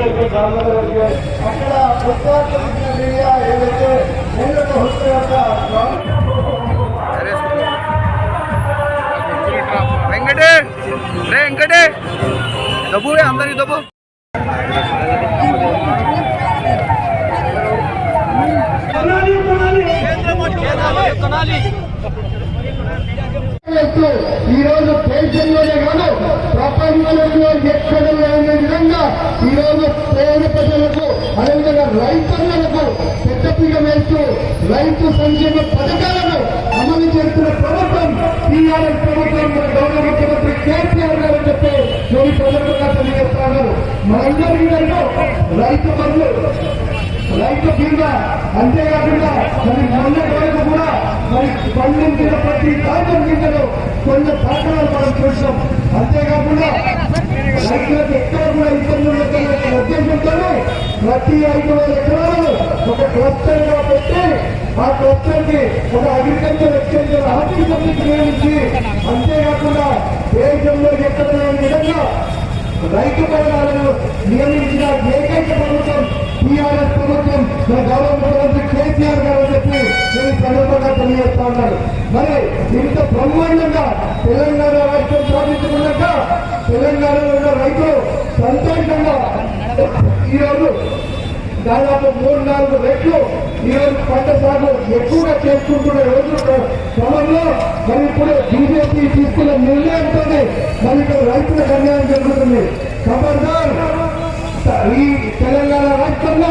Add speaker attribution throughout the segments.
Speaker 1: అక్కడ మీడియా ఏదైతే మూలక హుస్సు
Speaker 2: వెంకటే రే వెంకటే దబ్బు అందరికి దబ్బు
Speaker 1: లెక్కు దేశంలోనే కాదు ప్రపంచంలో ఎక్కడ లేని విధంగా ఈరోజు పేద ప్రజలకు అదేవిధంగా రైతన్నలకు పెద్దపీట వేస్తూ రైతు సంక్షేమ పథకాలను అమలు చేస్తున్న ప్రభుత్వం టీఆర్ఎస్ ప్రభుత్వం గౌరవ ముఖ్యమంత్రి కేసీఆర్ గారు అని చెప్పి నేను ప్రజలుగా తెలియజేస్తాను. మనందరికీ తెలుసు రైతు బంధు రైతు బీమా అంతేకాకుండా మరి మొన్నటి వరకు కూడా మరి పండించిన ప్రతి ధాన్యం గింజలు కొన్ని దాఖలాలు మనం చూసాం. అంతేకాకుండా రైతులకు ఎక్కడ కూడా ఇబ్బందులు ఐదు వేల ఎకరాలను ఒక క్లస్టర్గా పెట్టి ఆ క్లస్టర్కి ఒక అగ్రికల్చర్ ఎక్స్చేంజర్ ఆఫీసర్ నియమించి అంతేకాకుండా దేశంలో ఎక్కడ లేని విధంగా రైతు బలగాలను నియమించిన ఏకైక ప్రభుత్వం టీఆర్ఎస్ ప్రభుత్వం మన గౌరవ ముఖ్యమంత్రి కేసీఆర్ గారు చెప్పి నేను సందర్భంగా తెలియజేస్తా ఉన్నాను. మరి ఇంత బ్రహ్మాండంగా తెలంగాణ రాష్ట్రం సాధించుకున్నాక తెలంగాణలో ఉన్న రైతులు సంతోషంగా ఈరోజు దాదాపు మూడు నాలుగు రెట్లు ఈ పంట సాగు ఎక్కువగా చేసుకుంటున్న రోజు క్రమంలో మరి ఇప్పుడు బీజేపీ తీసుకున్న నిర్ణయంతో మరి ఇక్కడ రైతుల కళ్యాణం జరుగుతుంది. ఖబర్దార్ ఈ తెలంగాణ రాష్ట్రంలో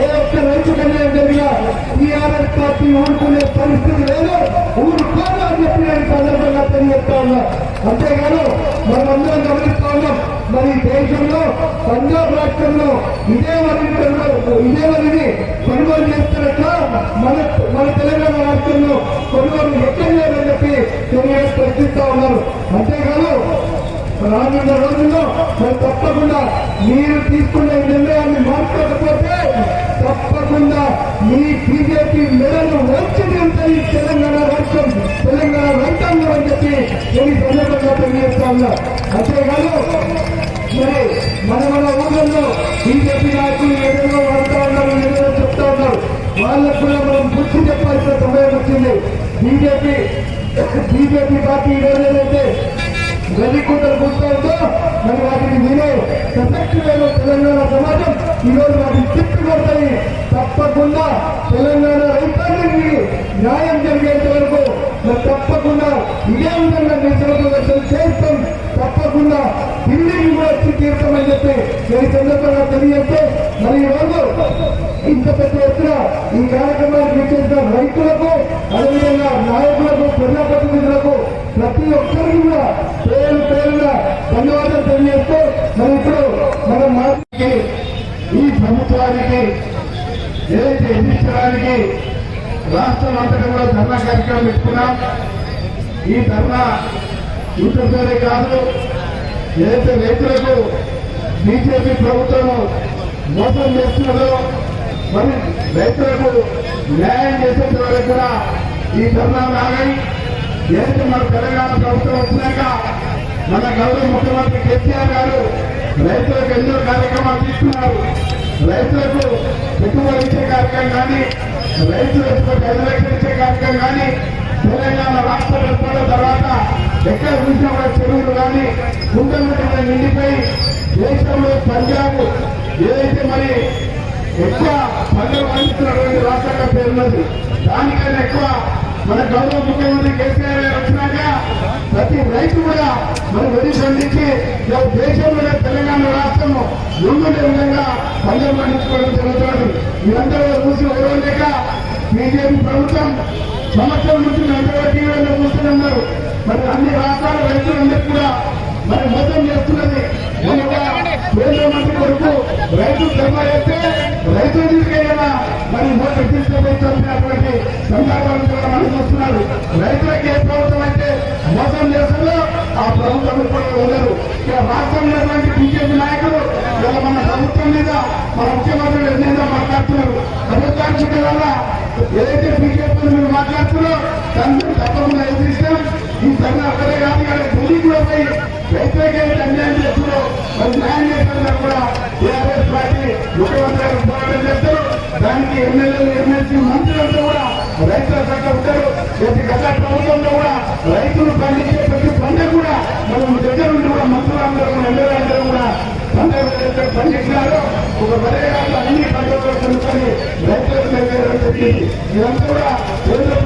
Speaker 1: ఏ ఒక్క రైతు కళ్యాణం జరిగినా టీఆర్ఎస్ పార్టీ ఊరుకునే పరిస్థితి లేదు. ఊరుకోవాలని చెప్పి నేను సందర్భంగా తెలియజేస్తా ఉన్నా. అంతేగాను మనం అందరం గమనిస్తా మరి దేశంలో పంజాబ్ రాష్ట్రంలో ఇదే వరి ఇదే వరిని కొనుగోలు చేస్తున్నట్ల మన మన తెలంగాణ రాష్ట్రంలో కొనుగోలు ఎక్కడ లేదని చెప్పి తెలియజేసి ప్రశ్నిస్తా ఉన్నారు. అంతేకాదు రానున్న రోజుల్లో మరి తప్పకుండా మీరు తీసుకున్న నిర్ణయాన్ని మార్చుకోకపోతే తప్పకుండా మీ బీజేపీ మెడలు వచ్చి ఈ తెలంగాణ రాష్ట్రం తెలంగాణ రైతాంగం అని చెప్పి నేను ఈ సందర్భంగా తెలియజేస్తా ఉన్నా. అంతేకాదు మరి మన మన ఊళ్ళల్లో బీజేపీ నాయకులు ఏదేదో వాడుతూ ఉన్నారు ఏదేదో చెప్తా ఉన్నారు వాళ్ళకు కూడా మనం బుద్ధి చెప్పాల్సిన సమయం వచ్చింది. బీజేపీ బీజేపీ పార్టీ ఈరోజు ఏదైతే గదికుంటలు కూర్చోవద్దు మరి వాటిని వినే ప్రసక్తి తెలంగాణ సమాజం ఈరోజు వాటిని తిప్పి కొడతాయి. తప్పకుండా తెలంగాణ రైతాంగానికి న్యాయం జరిగేంత వరకు మరి తప్పకుండా ఇదే విధంగా నిరసన ప్రదర్శన చేస్తాం. తప్పకుండా చేసి తీర్థమని చెప్పి నేను చంద్రబాబు తెలియజేస్తే మరి ఈ ఇంత పెద్ద ఎత్తున ఈ కార్యక్రమాన్ని చేసిన రైతులకు అదేవిధంగా నాయకులకు ప్రజాప్రతినిధులకు ప్రతి ఒక్కరికి కూడా పేరు పేరుగా ధన్యవాదాలు తెలియజేస్తే మరి ఇప్పుడు మన మాటకి ఈ ప్రభుత్వానికి ఏదైతే ఎదిరించడానికి రాష్ట్రం అంతటా కూడా ధర్నా కార్యక్రమం పెట్టుకున్నాం. ఈ ధర్నా ఇంతసేనే కాదు. ఏదైతే రైతులకు బీజేపీ ప్రభుత్వం మోసం చేస్తున్నదో మరి రైతులకు న్యాయం చేసేంత వరకు కూడా ఈ ధర్నా రాగాయి ఏదైతే మన తెలంగాణ ప్రభుత్వం వచ్చినాక మన గౌరవ ముఖ్యమంత్రి కేసీఆర్ గారు రైతులకు ఎన్నో కార్యక్రమాలు తీసుకున్నారు రైతులకు పెట్టుబడి ఇచ్చే కార్యక్రమం కానీ రైతులకు ఐదు లక్షలు ఇచ్చే కార్యక్రమం కానీ తెలంగాణ రాష్ట్ర తర్వాత ఎక్కడ చూసినా కూడా చెరువులు కానీ కుంటలు కింద నిండిపోయి దేశంలో పంజాబ్ ఏదైతే మరి ఎక్కువ పంజాబ్ అందిస్తున్నటువంటి రాష్ట్రంగా పేరున్నది దానికన్నా ఎక్కువ మన గౌరవ ముఖ్యమంత్రి కేసీఆర్ గారు వచ్చినాక ప్రతి రైతు కూడా మనం వరి పండించి దేశంలోనే తెలంగాణ రాష్ట్రము ముందుండే విధంగా పంజాబ్ పండించుకోవడం జరుగుతుంది మీరందరూ చూసి ఓడలేక బీజేపీ ప్రభుత్వం సంవత్సరం నుంచి అందరూ టీవీలో కూర్చున్నారు మరి అన్ని రాష్ట్రాల రైతులందరికీ కూడా మరి మోసం చేస్తున్నది. కేంద్ర మంత్రి కొరకు రైతు ధర్మ చేస్తే రైతు ఎదురుకైనా మరి మోసం తీసుకుపోయి సందర్భాలు కూడా మనం చూస్తున్నారు రైతులకు ఏ ప్రభుత్వం అయితే మోసం చేస్తుందో ఆ ప్రభుత్వం కూడా ఉండదు. ఇక రాష్ట్రంలో ఉన్నటువంటి బీజేపీ నాయకులు ఇలా మన ప్రభుత్వం మీద మన ముఖ్యమంత్రులు మీద మాట్లాడుతున్నారు. ప్రభుత్వానికి వల్ల ఏదైతే మాట్లాడుతున్నాం తండ్రి మాట్లాడుతున్నారో దాన్ని తప్పకుండా ఎదిరిస్తాం ఈ సన్న అక్కడే కాదు కానీ ఢిల్లీ కూడా పోయి రైతులకే అన్యాయం చేస్తున్నారు మరి న్యాయం చేస్తున్నా కూడా టీఆర్ఎస్ పార్టీ ముఖ్యమంత్రి గారు పోరాటం చేస్తారు. దానికి ఎమ్మెల్యేలు ఎమ్మెల్సీ మంత్రులంతా కూడా రైతుల శాఖ ఉంటారు. ప్రతి గత ప్రభుత్వంలో కూడా రైతులు పండించే ప్రతి పంట కూడా మనం దగ్గర ఉండి కూడా మంత్రులందరూ ఎమ్మెల్యేలందరూ కూడా పంట పండించినారు ఒక పర్యాలు అన్ని పంటలు కొనుక్కొని రైతులకు చెప్పి ఇదంతా కూడా Amen.